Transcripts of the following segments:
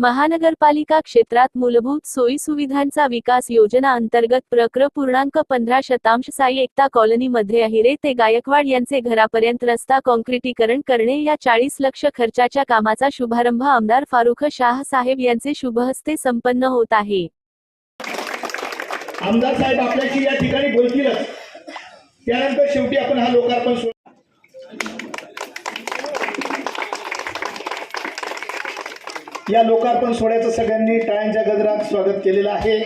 महानगरपालिका क्षेत्रात मूलभूत सोयी सुविधांचा विकास योजना अंतर्गत प्रक्र पूर्णांक पंधरा शतांश साई एकता कॉलनीमध्ये अहिरे ते गायकवाड यांचे घरापर्यंत रस्ता कॉन्क्रिटीकरण करणे या चाळीस लक्ष खर्चाच्या कामाचा शुभारंभ आमदार फारुख शाह साहेब यांचे शुभहस्ते संपन्न होत आहे. आमदार साहेब आपल्याशी या ठिकाणी बोलतीलच. त्यानंतर शेवटी आपण हा लोकार्पण या लोकार्पण सोहळ्याचं सगळ्यांनी टाळ्यांच्या गजरात स्वागत केलेलं आहे.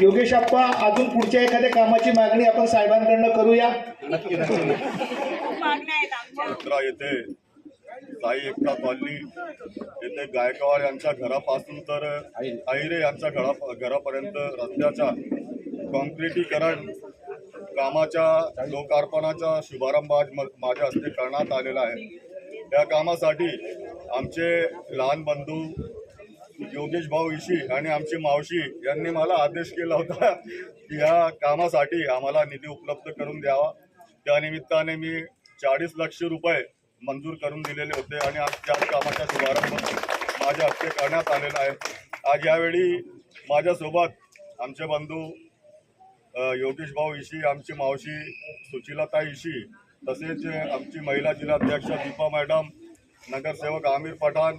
योगेश आप्पा अजून पुढच्या एखाद्या कामाची मागणी आपण साहेबांकडनं करूया. येथे साई एकता कॉलनी. येथे गायकवाड यांच्या घरापासून तर आहिरे यांच्या घरा घरापर्यंत रस्त्याच्या कॉन्क्रिटीकरण कामाच्या लोकार्पणाचा शुभारंभ आज म- माझ्या हस्ते करण्यात आलेला आहे. या कामासाठी आमचे लहान बंधू योगेश भाऊ इशी आणि आमची मावशी यांनी मला आदेश केला होता की या कामासाठी आम्हाला निधी उपलब्ध करून द्यावा. त्यानिमित्ताने मी चाळीस लक्ष रुपये मंजूर करून दिलेले होते आणि आज त्याच कामाचा शुभारंभ माझ्या हस्ते करण्यात आलेला आहे. आज यावेळी माझ्यासोबत आमचे बंधू योगेश भाऊ इशी आमची मावशी सुचिलता इशी तसेच आमची महिला जिल्हाध्यक्ष दीपा मॅडम नगरसेवक आमिर पठाण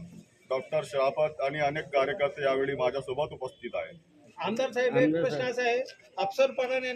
डॉक्टर शराफत आणि अनेक कार्यकर्ते यावेळी माझ्यासोबत उपस्थित आहेत. आमदार साहेब एक प्रश्न असा आहे अफसर पठाण यांना